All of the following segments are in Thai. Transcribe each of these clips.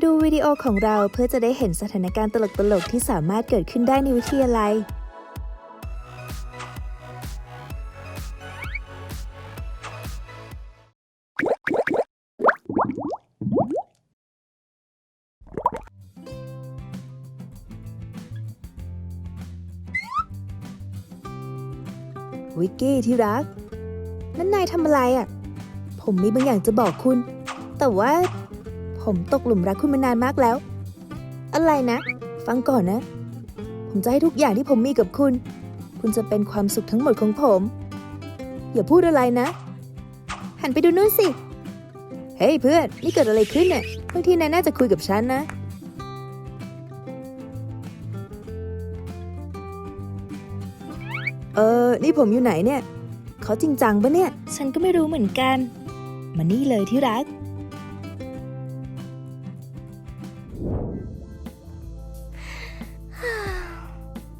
ดูวิดีโอของเราเพื่อจะได้เห็นสถานการณ์ตลกๆ ที่สามารถเกิดขึ้นได้ในวิทยาลัย วิกกี้ที่รัก นั่นนายทำอะไรอะ่ะ ผมมีบางอย่างจะบอกคุณ แต่ว่า ผมตกหลุมรักคุณมานานมากแล้ว อะไรนะ ฟังก่อนนะ ผมจะให้ทุกอย่างที่ผมมีกับคุณ คุณจะเป็นความสุขทั้งหมดของผม อย่าพูดอะไรนะ หันไปดูนู่นสิ เฮ้ยเพื่อน นี่เกิดอะไรขึ้นเนี่ยบางทีนายน่าจะคุยกับฉันนะ เออ นี่ผมอยู่ไหนเนี่ย เขาจริงจังปะเนี่ย ฉันก็ไม่รู้เหมือนกัน มานี่เลยที่รัก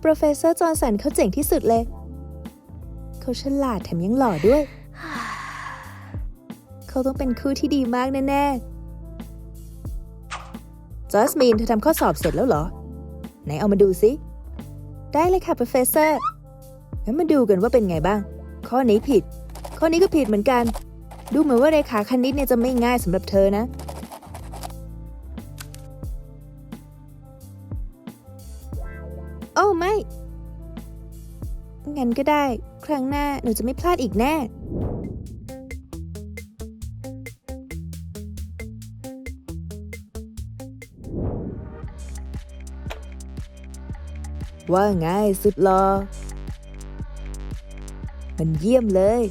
โปรเฟสเซอร์จอห์นสันเขาเจ๋งที่สุดเลย เขาฉลาดแถมยังหล่อด้วย เขาต้องเป็นคู่ที่ดีมากแน่ๆจอสมินเธอทำข้อสอบเสร็จแล้วเหรอ ไหนเอามาดูสิ ได้เลยค่ะโปรเฟสเซอร์งั้นมาดูกันว่าเป็นไงบ้าง ข้อนี้ผิด ข้อนี้ก็ผิดเหมือนกัน ดูเหมือนว่าเรขาคณิตเนี่ยจะไม่ง่ายสำหรับเธอนะ งั้นก็ได้ ครั้งหน้าหนูจะไม่พลาดอีกแน่ว่าไงสุดหลอมันเยี่ยมเลย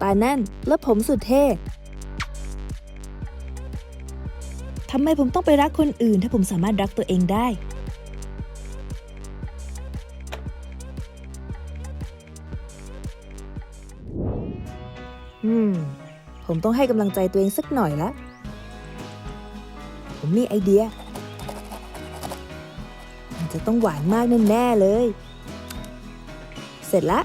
ป่านั่นแล้วผมสุดเท่ ทำไมผมต้องไปรักคนอื่นถ้าผมสามารถรักตัวเองได้ อืม ผมต้องให้กำลังใจตัวเองสักหน่อยละ ผมมีไอเดีย มันจะต้องหวานมากแน่ๆเลย เสร็จละ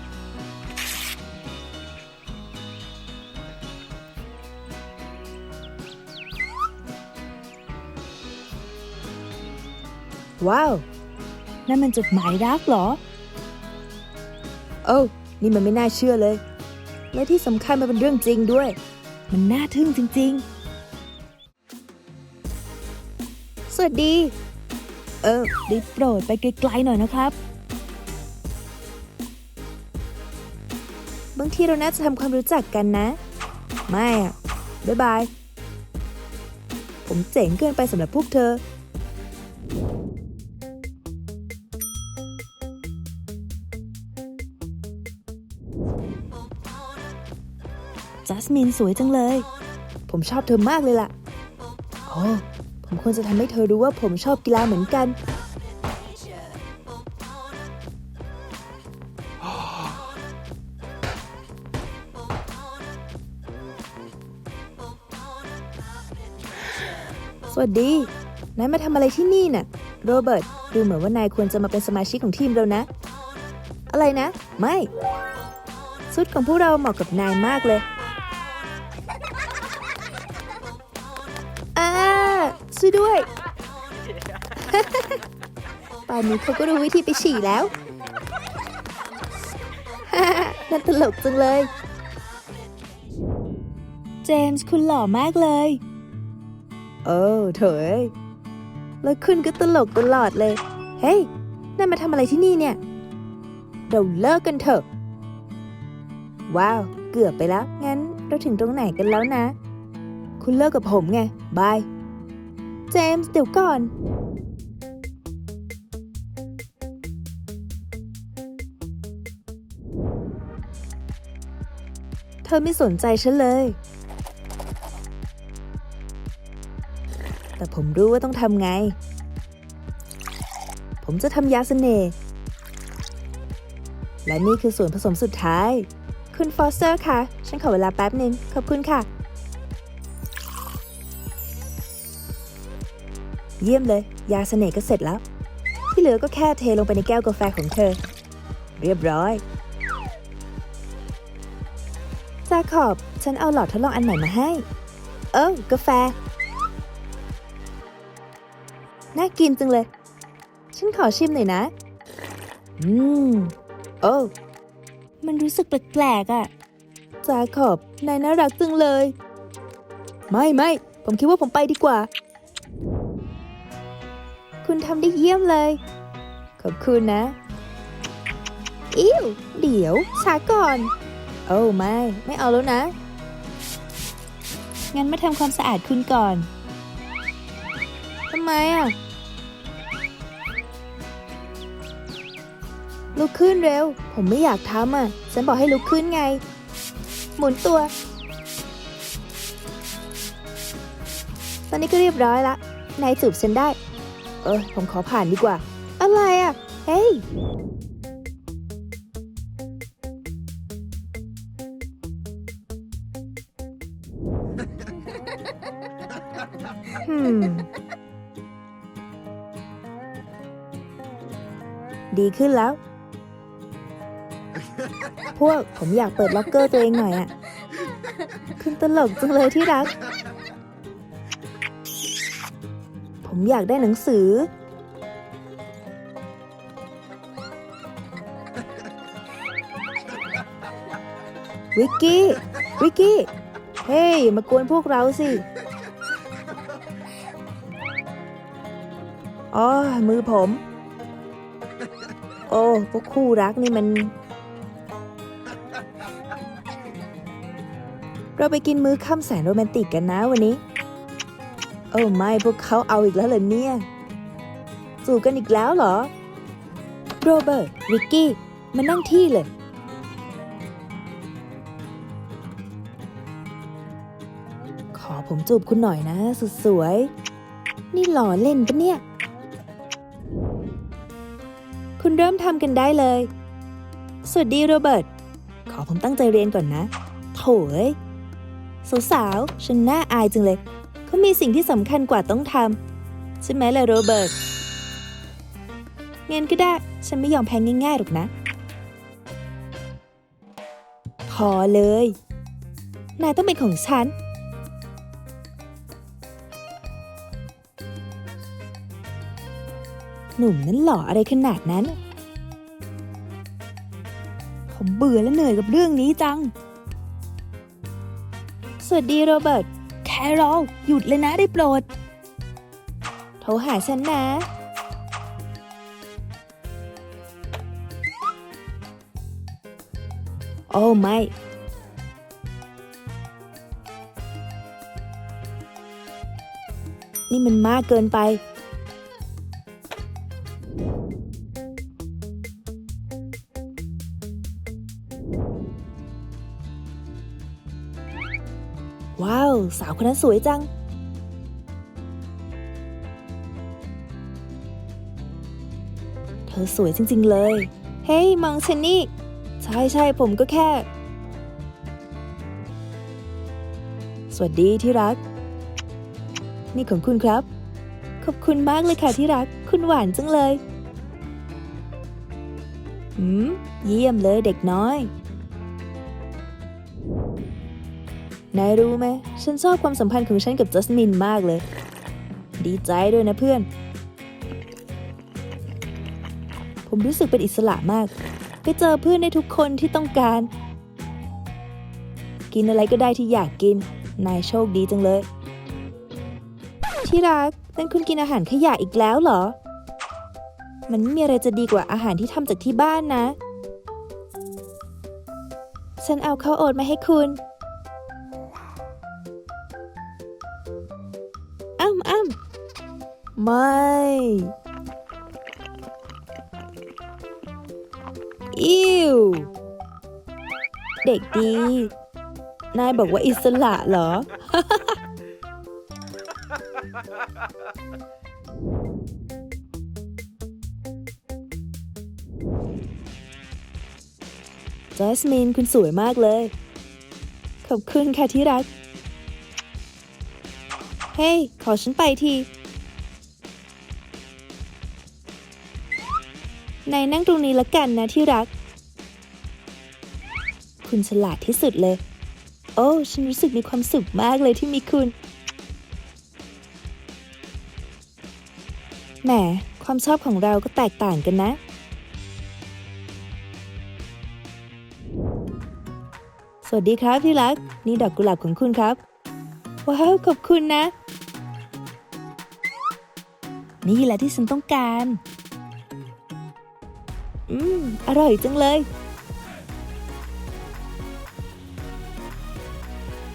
ว้าว นั่นมันจดหมายรักเหรอ โอ้ นี่มันไม่น่าเชื่อเลย และที่สำคัญมันเป็นเรื่องจริงด้วย มันน่าทึ่งจริง ๆ สวัสดี เออได้โปรดไปไกลๆหน่อยนะครับ บางทีเราน่าจะทำความรู้จักกันนะ ไม่อะบ๊ายบาย ผมเจ๋งเกินไปสำหรับพวกเธอ มินสวยจังเลย ผมชอบเธอมากเลยล่ะ โอ้ผมควรจะทำให้เธอรู้ว่าผมชอบกีฬาเหมือนกัน สวัสดี นายมาทำอะไรที่นี่น่ะ โรเบิร์ต ดูเหมือนว่านายควรจะมาเป็นสมาชิกของทีมเรานะ อะไรนะ ไม่ชุดของพวกเราเหมาะกับนายมากเลย ด้วย ป่านนี้เขาก็รู้วิธีไปฉี่แล้ว น่าตลกจังเลย เจมส์คุณหล่อมากเลย เออเถอยแล้วคุณก็ตลกตลอดเลย เฮ้ยนั่นมาทำอะไรที่นี่เนี่ย เราเลิกกันเถอะ ว้าว เกือบไปแล้ว งั้นเราถึงตรงไหนกันแล้วนะ คุณเลิกกับผมไง บาย เจมส์เดี๋ยวก่อน เธอไม่สนใจฉันเลย แต่ผมรู้ว่าต้องทำไง ผมจะทำยาเสน่ห์และนี่คือส่วนผสมสุดท้าย คุณฟอสเตอร์คะ ฉันขอเวลาแป๊บหนึ่งขอบคุณค่ะ เยี่ยมเลย ยาเสน่ห์ก็เสร็จแล้ว ที่เหลือก็แค่เทลงไปในแก้วกาแฟของเธอ เรียบร้อยจาขอบ ฉันเอาหลอดทดลองอันใหม่มาให้ เอ้ากาแฟ น่ากินจังเลย ฉันขอชิมหน่อยนะ อืม โอ้มันรู้สึกแปลกๆอะ่ะจาขอบ นายน่ารักจังเลย ไม่ไม่ ผมคิดว่าผมไปดีกว่า คุณทำได้เยี่ยมเลย ขอบคุณนะ อิ้วเดี๋ยวช้าก่อน โอ้ไม่ ไม่เอาแล้วนะ งั้นมาทำความสะอาดคุณก่อน ทำไมอะ ลุกขึ้นเร็ว ผมไม่อยากทำอะ ฉันบอกให้ลุกขึ้นไง หมุนตัว ตอนนี้ก็เรียบร้อยละ นายจูบฉันได้ เออ ผมขอผ่านดีกว่า อะไรอะ เฮ้ย hmm. ดีขึ้นแล้ว พวกผมอยากเปิดล็อกเกอร์ตัวเองหน่อยอะคุณตลกจังเลยที่รัก ผมอยากได้หนังสือ วิกกี้ วิกกี้ เฮ้ยมากวนพวกเราสิอ๋อมือผม โอ้พวกคู่รักนี่มัน เราไปกินมื้อค่ำแสนโรแมนติกกันนะวันนี้ อ้ไม่พวกเขาเอาอีกแล้วเหรอเนี่ยจูบกันอีกแล้วเหรอ โรเบิร์ตวิกกี้ มานั่งที่เลย ขอผมจูบคุณหน่อยนะ สุดสวย นี่หล่อเล่นปะเนี่ย คุณเริ่มทำกันได้เลย สวัสดีโรเบิร์ต ขอผมตั้งใจเรียนก่อนนะ โถเอ้ยสาวๆฉันน่าอายจังเลย เขามีสิ่งที่สำคัญกว่าต้องทำใช่ไหมล่ะโรเบิร์ตเงั้นก็ได้ ฉันไม่ยอมแพ้ง่ายๆหรอกนะ พอเลย นายต้องเป็นของฉัน หนุ่มนั้นหล่ออะไรขนาดนั้น ผมเบื่อและเหนื่อยกับเรื่องนี้จัง สวัสดีโรเบิร์ต รอลหยุดเลยนะได้โปรด โทรหาฉันนะ โอ้ไม่ นี่มันมากเกินไป คนนั้นสวยจัง เธอสวยจริง ๆ เลย เฮ้ยมองฉันนี่ ใช่ใช่ผมก็แค่ สวัสดีที่รัก นี่ของคุณครับ ขอบคุณมากเลยค่ะที่รัก คุณหวานจังเลย หืม เยี่ยมเลยเด็กน้อย นายรู้ไหม ฉันชอบความสัมพันธ์ของฉันกับจัสมินมากเลย ดีใจด้วยนะเพื่อน ผมรู้สึกเป็นอิสระมาก ไปเจอเพื่อนในทุกคนที่ต้องการ กินอะไรก็ได้ที่อยากกิน นายโชคดีจังเลย ที่รักเป็นคุณกินอาหารขยะอีกแล้วเหรอ มันไม่มีอะไรจะดีกว่าอาหารที่ทำจากที่บ้านนะ ฉันเอาข้าวโอ๊ตมาให้คุณ ไม่ อิวเด็กดี นายบอกว่าอิสระเหรอจสมินคุณสวยมากเลย ขอบคุณค่ะที่รัก เฮ้ย ขอฉันไปที นายนั่งตรงนี้ละกันนะที่รัก คุณฉลาดที่สุดเลย โอ้ ฉันรู้สึกมีความสุขมากเลยที่มีคุณ แหม ความชอบของเราก็แตกต่างกันนะ สวัสดีครับที่รัก นี่ดอกกุหลาบของคุณครับ ว้าว ขอบคุณนะ นี่แหละที่ฉันต้องการ อืม อร่อยจังเลย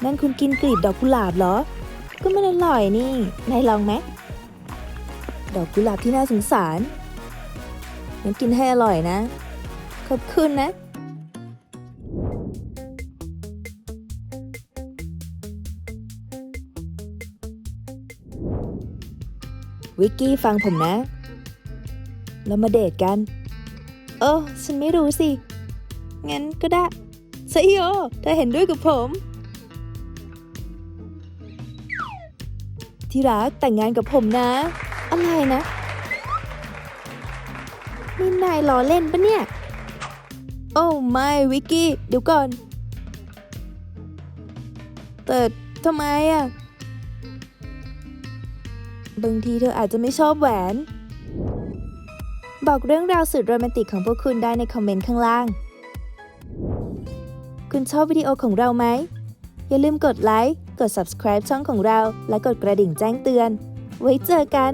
นั่นคุณกินกลีบดอกกุหลาบเหรอ ก็มันอร่อยนี่นายลองไหม ดอกกุหลาบที่น่าสงสารงั้นกินให้อร่อยนะ ขอบคุณนะ วิกกี้ฟังผมนะ เรามาเดทกัน เออ ฉันไม่รู้สิ งั้นก็ได้ไซโยเธอเห็นด้วยกับผม ที่รักแต่งงานกับผมนะ อะไรนะนี่นายล้อเล่นปะเนี่ย โอ้ไม่วิกกี้ เดี๋ยวก่อน แต่ทำไมอะบางทีเธออาจจะไม่ชอบแหวน บอกเรื่องราวสุดโรแมนติกของพวกคุณได้ในคอมเมนต์ข้างล่าง คุณชอบวิดีโอของเราไหม อย่าลืมกดไลค์ กด subscribe ช่องของเรา และกดกระดิ่งแจ้งเตือน ไว้เจอกัน